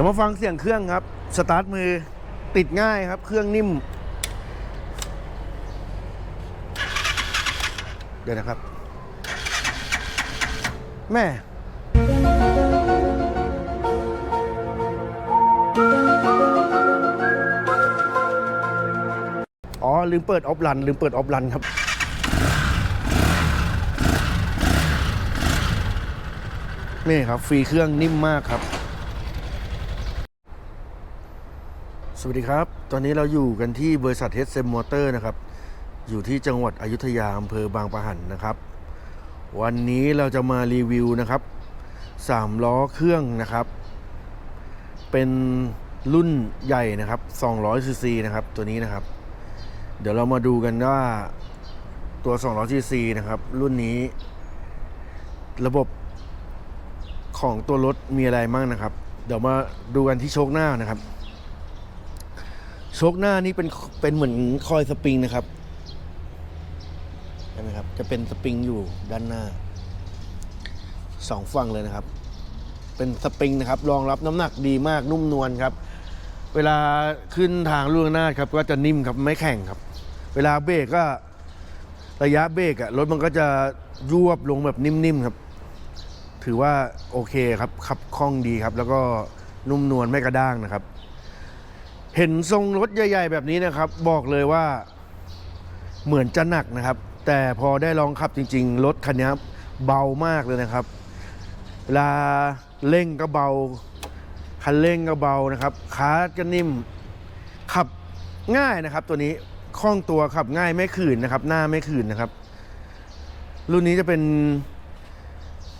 ดี๋ยวมาฟังเสียงเครื่องครับ สตาร์ทมือติดง่ายครับ เครื่องนิ่ม เดี๋ยวนะครับ แม่อ๋อ ลืมเปิดออฟรัน ลืมเปิดออฟรันครับ นี่ครับ ฟรีเครื่องนิ่มมากครับ สวัสดีครับ ตอนนี้เราอยู่กันที่บริษัทเฮดเซมมอเตอร์นะครับ อยู่ที่จังหวัดอยุธยาอำเภอบางปะหันนะครับ วันนี้เราจะมารีวิวนะครับสามล้อเครื่องนะครับ เป็นรุ่นใหญ่นะครับ200ซีซีนะครับ ตัวนี้นะครับ เดี๋ยวเรามาดูกันว่าตัว200ซีซีนะครับ รุ่นนี้ ระบบของตัวรถมีอะไรบ้างนะครับ เดี๋ยวมาดูกันที่โชคหน้านะครับ โชคหน้านี่เป็นเป็นเหมือนคอยสปริงนะครับเห็นไหมครับ จะเป็นสปริงอยู่ด้านหน้าสองฝั่งเลยนะครับ เป็นสปริงนะครับ รองรับน้ำหนักดีมากนุ่มนวลครับ เวลาขึ้นทางล่วงหน้าครับ ก็จะนิ่มครับไม่แข็งครับ เวลาเบรกก็ระยะเบรกอะรถมันก็จะยวบลงแบบนิ่มๆครับ ถือว่าโอเคครับขับคล่องดีครับ แล้วก็นุ่มนวลไม่กระด้างนะครับ เห็นทรงรถใหญ่ ๆ แบบนี้นะครับ บอกเลยว่าเหมือนจะหนักนะครับ แต่พอได้ลองขับจริง ๆ รถคันนี้เบามากเลยนะครับ เวลาเร่งก็เบา คันเร่งก็เบานะครับคาร์ดก็นิ่ม ขับง่ายนะครับ ตัวนี้คล่องตัวขับง่ายไม่ขืนนะครับ หน้าไม่ขืนนะครับ รุ่นนี้จะเป็น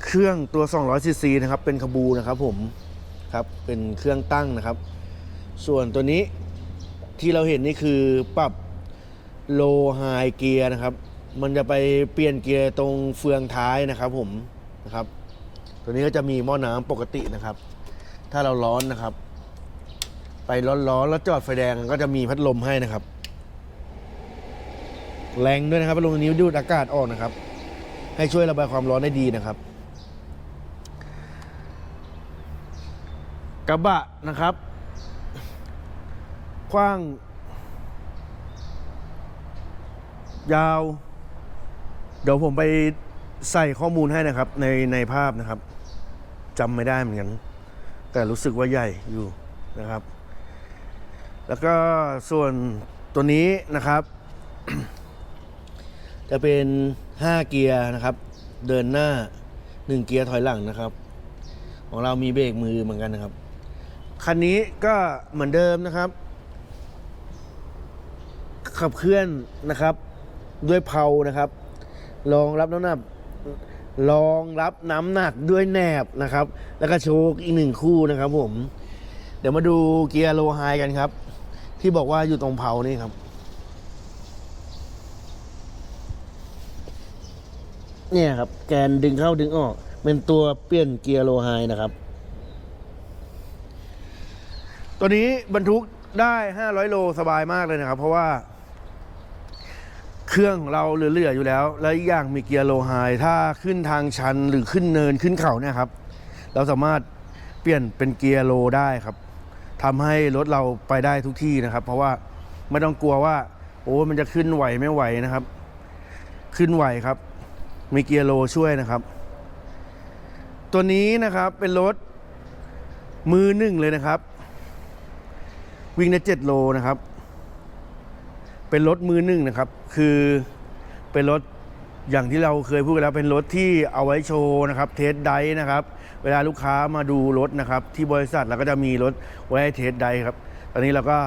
เครื่องตัว200ซีซีนะครับ เป็นขบูนะครับผมครับเป็นเครื่องตั้งนะครับ ส่วนตัวนี้ที่เราเห็นนี่คือปรับโลไฮเกียร์นะครับ มันจะไปเปลี่ยนเกียร์ตรงเฟืองท้ายนะครับผมนะครับ ตัวนี้ก็จะมีหม้อน้ำปกตินะครับ ถ้าเราร้อนนะครับ ไปร้อนๆแล้วจอดไฟแดงก็จะมีพัดลมให้นะครับ แรงด้วยนะครับพัดลมตัวนี้ดูดอากาศออกนะครับ ให้ช่วยระบายความร้อนได้ดีนะครับ กระบะนะครับ กว้าง ยาว เดี๋ยวผมไปใส่ข้อมูลให้นะครับ ในในภาพนะครับจำไม่ได้เหมือนกัน แต่รู้สึกว่าใหญ่อยู่นะครับ แล้วก็ส่วนตัวนี้นะครับ จะเป็น 5 เกียร์นะครับ เดินหน้า 1 เกียร์ถอยหลังนะครับ ของเรามีเบรกมือเหมือนกันนะครับ คันนี้ก็เหมือนเดิมนะครับ ขับเคลื่อนนะครับ ด้วยเพลานะครับรองรับน้ำหนักรองรับน้ำหนักด้วยแหนบนะครับ แล้วก็โชคอีกหนึ่งคู่นะครับผม เดี๋ยวมาดูเกียร์โลไฮกันครับ ที่บอกว่าอยู่ตรงเพลานี่ครับ เนี่ยครับ แกนดึงเข้าดึงออก เป็นตัวเปลี่ยนเกียร์โลไฮนะครับ ตัวนี้บรรทุกได้ 500 โลสบายมากเลยนะครับ เพราะว่า เครื่องเราเหลือๆอยู่แล้ว และอีกอย่างมีเกียร์โลไฮถ้าขึ้นทางชันหรือขึ้นเนินขึ้นเขาเนี่ยครับ เราสามารถเปลี่ยนเป็นเกียร์โลได้ครับทำให้รถเราไปได้ทุกที่นะครับ เพราะว่าไม่ต้องกลัวว่า โอ้มันจะขึ้นไหวไม่ไหวนะครับ ขึ้นไหวครับ มีเกียร์โลช่วยนะครับ ตัวนี้นะครับเป็นรถมือหนึ่งเลยนะครับ วิ่งได้เจ็ดโลนะครับ เป็นรถมือหนึ่งนะครับ คือเป็นรถอย่างที่เราเคยพูดกันแล้วเป็นรถที่เอาไว้โชว์นะครับ เทสไดนะครับ เวลาลูกค้ามาดูรถนะครับ ที่บริษัทเราก็จะมีรถไว้ให้เทสไดครับ ตอนนี้เราก็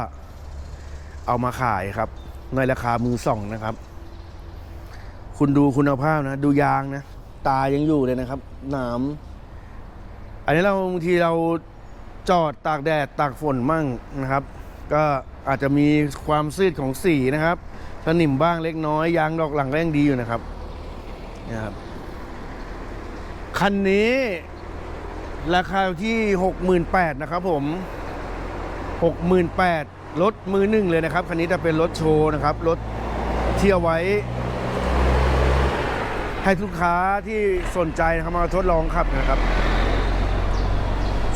เอามาขายครับ ในราคามือสองนะครับ คุณดูคุณภาพนะ ดูยางนะ ตายังอยู่เลยนะครับ หนาม อันนี้เราบางทีเราจอดตากแดดตากฝนมั่งนะครับ ก็ อาจจะมีความซีดของสีนะครับสนิมบ้างเล็กน้อยยางดอกหลังก็ยังดีอยู่นะครับนะครับคันนี้ราคาที่หกหมื่นแปดนะครับผมหกหมื่นแปดรถมือหนึ่งเลยนะครับ คันนี้จะเป็นรถโชว์นะครับ รถเที่ยวไว้ ให้ลูกค้าที่สนใจนะครับมาทดลองขับนะครับ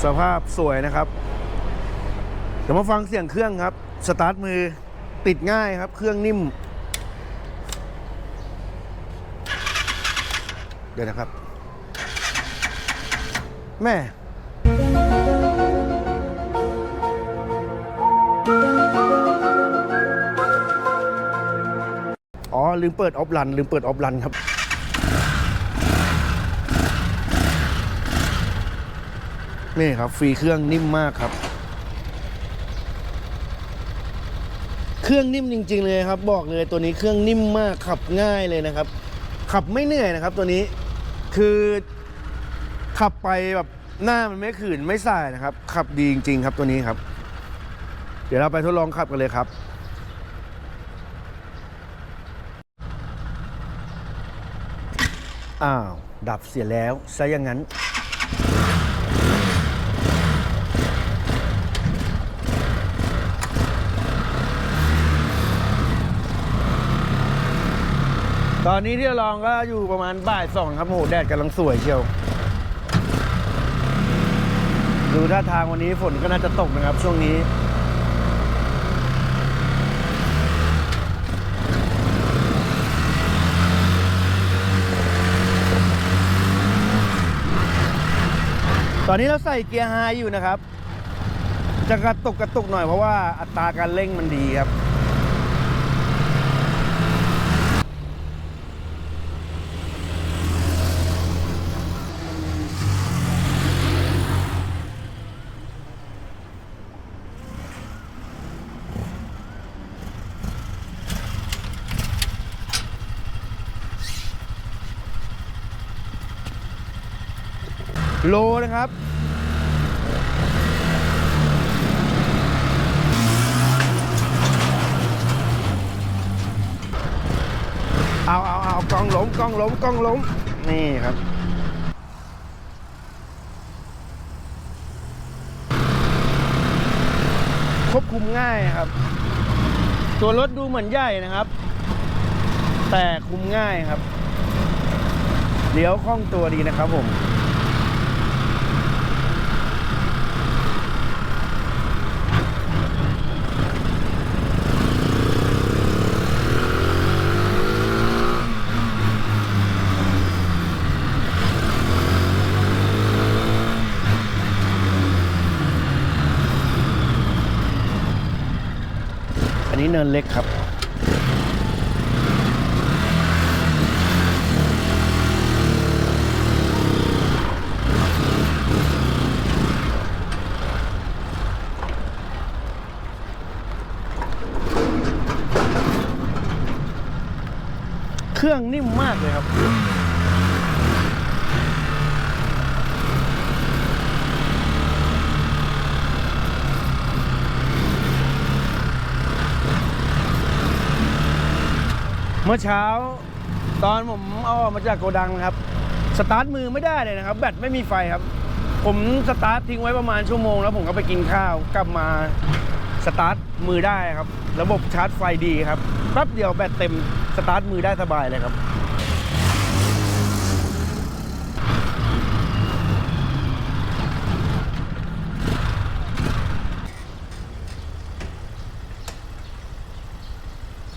สภาพสวยนะครับ เดี๋ยวมาฟังเสียงเครื่องครับ สตาร์ทมือติดง่ายครับ เครื่องนิ่ม เดี๋ยวนะครับ แม่อ๋อ ลืมเปิดออฟรัน ลืมเปิดออฟรันครับ นี่ครับ ฟรีเครื่องนิ่มมากครับ เครื่องนิ่มจริง ๆ เลยครับ บอกเลยตัวนี้เครื่องนิ่มมากขับง่ายเลยนะครับ ขับไม่เหนื่อยนะครับ ตัวนี้คือขับไปแบบหน้ามันไม่ขื่นไม่สายนะครับ ขับดีจริง ๆ ครับตัวนี้ครับ เดี๋ยวเราไปทดลองขับกันเลยครับอ้าวดับเสียแล้วซะอย่างนั้น ตอนนี้ที่เราลองก็อยู่ประมาณบ่ายสองครับโหแดดกำลังสวยเชียว ดูท่าทางวันนี้ฝนก็น่าจะตกนะครับ ช่วงนี้ ตอนนี้เราใส่เกียร์ไฮอยู่นะครับ จะกระตุกกระตุกหน่อยเพราะว่าอัตราการเร่งมันดีครับ โลนะครับ เอาเอาเอากล้องล้มกล้องล้มกล้องล้มนี่ครับควบคุมง่ายครับ ตัวรถดูเหมือนใหญ่นะครับ แต่คุมง่ายครับเลี้ยวคล่องตัวดีนะครับผม อั นนี้เนินเล็กครับเครื่องนิ่มมากเลยครับ เมื่อเช้า ตอนผมเอาออกมาจากโกดังนะครับ สตาร์ทมือไม่ได้เลยนะครับ แบตไม่มีไฟครับ ผมสตาร์ททิ้งไว้ประมาณชั่วโมง แล้วผมก็ไปกินข้าวกลับมาสตาร์ทมือได้ครับ ระบบชาร์จไฟดีครับแป๊บเดียวแบตเต็มสตาร์ทมือได้สบายเลยครับ